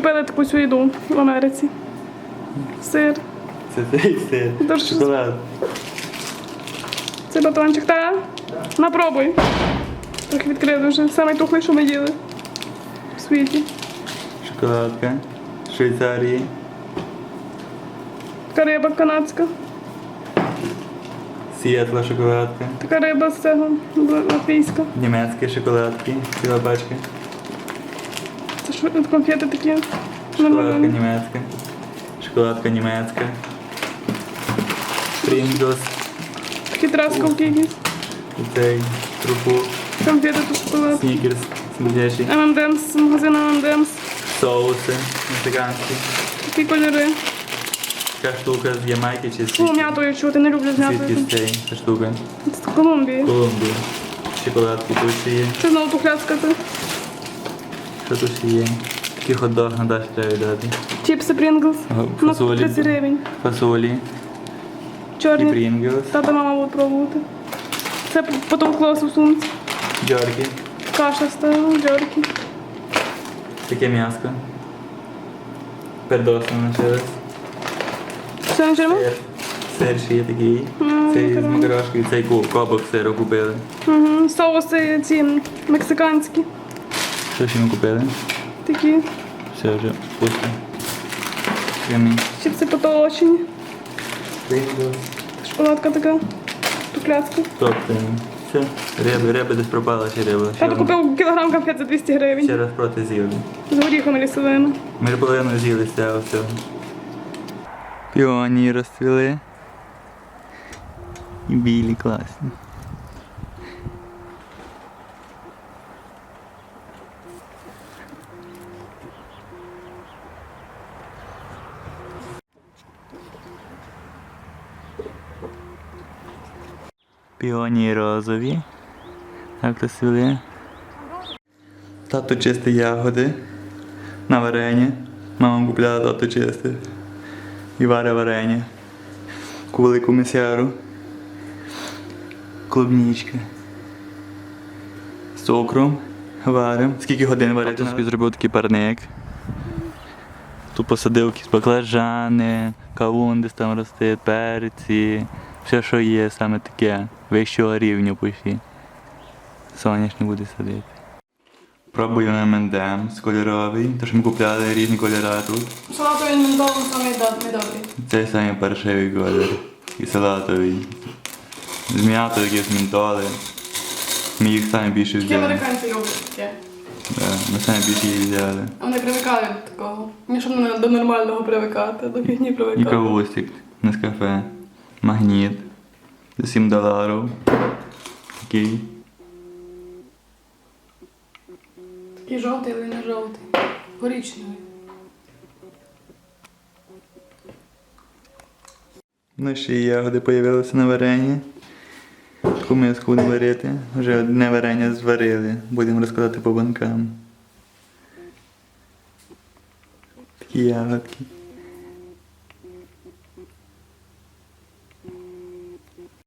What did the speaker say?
купили таку цю їду в Америці. Сир. Це цей сир. Дуже Шоколад. Це батончик, та? Напробуй. Трохи відкрив вже. Самий тухлий, що ми їли. В світі. Шоколадка. Швейцарії. Така риба канадська. Сіетла шоколадка. Така риба з цього латвійська. Німецькі шоколадки. Ціла пачка. Це конфети такі. Шоколадка німецька. Шоколадка німецька. Принглс. Такі трасковки якісь. Цей трупу. Конфети тут шоколад. Снікерс. Смердящий. ММДМС, з магазину ММДМС. Соуси мексиканські. Такі кольори. Така штука з Ямайки чи з Фу, м'ятою чути, не люблю з Звідки з цієї ця штука? З Колумбії. Колумбія. Шоколадки тут ще є. Що знову тухляцька це? Що тут ще є? Такий хот-дог на Даші треба віддати. Чіпси. Ага, На фасолі. 30 гривень. Фасолі. І Чорні. Тата мама буде пробувати. Це потовклося в сумці. Джорки. Каша стала, джорки. Таке м'яско. Пердосно лишилось. Все не чермо? Сир. Сир ще є такий. Ну, Цей з макарошкою. Цей ку- кобок сиру купили. Угу. Соуси ці мексиканські. Що ще ми купили? Такі. Все вже пусто. Чіпси потолочені. Шоколадка така. Тухляцька. Тобто, все. Риби, риби десь пропала ще риба. Ще, Тато купив кілограм конфет за 200 ще раз проти з'їли. З горіхами лісовими. Ми ж половину з'їли з цього всього. Піоні розцвіли. І білі класні. Піоні розові. Так розцвіли. Тато чистить ягоди на варення. Мама купляла тато чистить. І варить варення. Кулику мисяру. Клубнічка. З цукром. Варим. Скільки годин варити? Тато собі зробив такий парник. Тут посадив якісь баклажани, кавун десь там росте, перці. Все, що є, саме таке. Вищого рівня почти. Соняшник буде садити. Пробую МНДМ з кольоровий, то що ми купляли різні кольори тут. Салатовий ментол саме недобрий. Цей самий паршивий колір. І салатовий. З м'ятою якісь мінтоли. Ми їх самі більше Такі взяли. американці люблять таке. Да, ми самі більше їх взяли. А Вони привикали до такого. Мені щоб до нормального привикати, до фігні І привикати. кавустик з кафе. Магніт. За 7 доларів. Такий. Такий жовтий, але не жовтий. Коричневий. Ну ще й ягоди з'явилися на варені. Таку миску будемо варити. Вже одне варення зварили. Будемо розкладати по банкам. Такі ягодки.